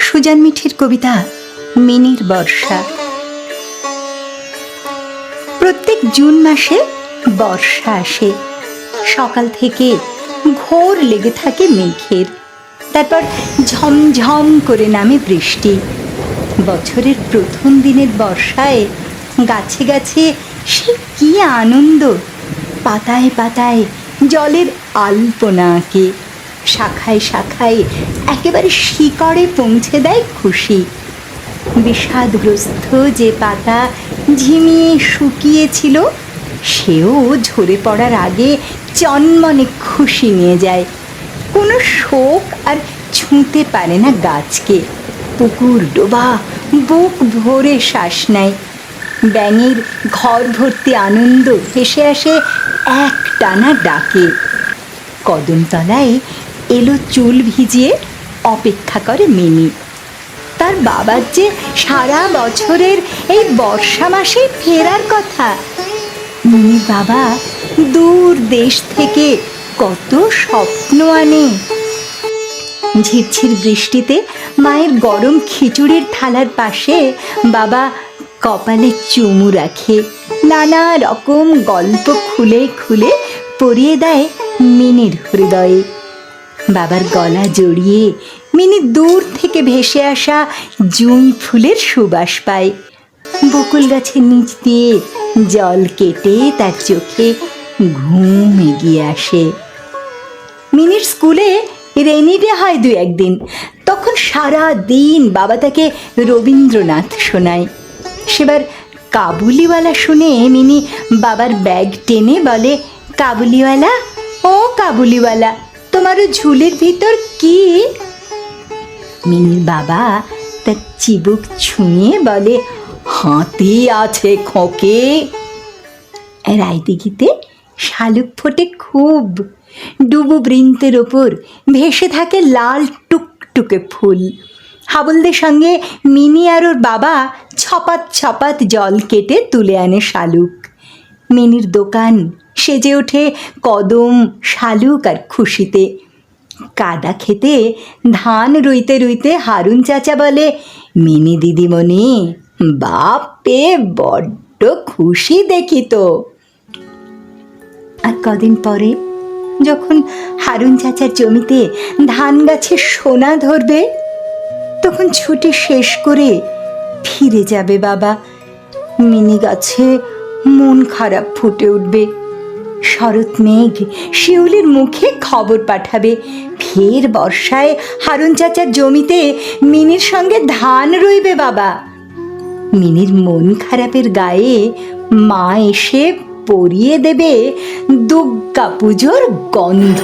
Suzanne মিঠির কবিতা মিনির বর্ষা। প্রত্যেক June মাসে বর্ষা আসে। সকাল থেকে ঘোর লেগে থাকে মেঘের। তারপর ঝমঝম করে নামে বৃষ্টি। বছরের প্রথম দিনের বর্ষায় গাছে গাছে সে কি আনন্দ। পাতায় পাতায় জলের আলপনা আঁকে। শাখায় শাখায় একেবারে শিকড়ে পৌঁছে দেয় খুশি। বিষাদগ্রস্ত যে পাতা ঝিমিয়ে শুকিয়েছিল, সেও ঝরে পড়ার আগে চনমনে খুশি নিয়ে যায়। কোনো শোক আর ছুঁতে পারে না গাছকে। পুকুর ডোবা, বুক ভরে শ্বাস নেয়। ব্যাঙের ঘর ভর্তি আনন্দ ভেসে আসে এক টানা ডাকে। কদমতলায় এলো চুল ভিজিয়ে, অপেক্ষা করে মিনি তার বাবার যে সারা বছরের এই বর্ষা মাসে ফেরার কথা মিনির বাবা দূর দেশ থেকে কত স্বপ্ন আনে। ঝিরঝির বৃষ্টিতে মায়ের গরম খিচুড়ির থালার পাশে বাবা কপালে চুমু রাখে, নানা রকম গল্প খুলে খুলে পরিয়ে দেয় মিনির হৃদয়ে। বাবার গলা জড়িয়ে মিনি দূর থেকে ভেসে আসা জুঁই ফুলের সুবাস পায়। বকুল গাছের নিচ দিয়ে জল কেটে তার চোখে ঘুম এগিয়ে আসে। মিনির স্কুলে রেনি ডে হয় দু একদিন। তখন সারা দিন বাবা তাকে রবীন্দ্রনাথ শোনায়। সেবার কাবুলিওয়ালা শুনে মিনি বাবার ব্যাগ টেনে বলে, কাবুলিওয়ালা, ও কাবুলিওয়ালা তোমারও ঝুলির ভিতর কি? মিনির বাবা তার চিবুক ছুঁয়ে বলে, হাতি আছে খোকে। রায়দিঘিতে শালুক ফোটে খুব। ডুবু বৃন্তের ওপর ভেসে থাকে লাল টুকটুকে ফুল। হাবলদের সঙ্গে মিনি আর ওর বাবা ছপাত ছপাত জল কেটে তুলে আনে শালুক। মিনির দোকান সেজে ওঠে কদম শালুক আর খুশিতে। কাদা খেতে, ধান রুইতে রুইতে হারুন চাচা বলে, মিনি দিদিমণি, বাপে বড্ড খুশি দেখি তো। আর কদিন পরে যখন হারুন চাচার জমিতে ধান গাছে সোনা ধরবে, তখন ছুটি শেষ করে ফিরে যাবে বাবা। মিনি গাছে মন খারাপ ফুটে উঠবে। শরৎ মেঘ শিউলির মুখে খবর পাঠাবে। ফের বর্ষায় হারুন চাচার জমিতে মিনির সঙ্গে ধান রইবে বাবা। মিনির মন খারাপের গায়ে মা এসে পরিয়ে দেবে দুর্গা পুজোর গন্ধ।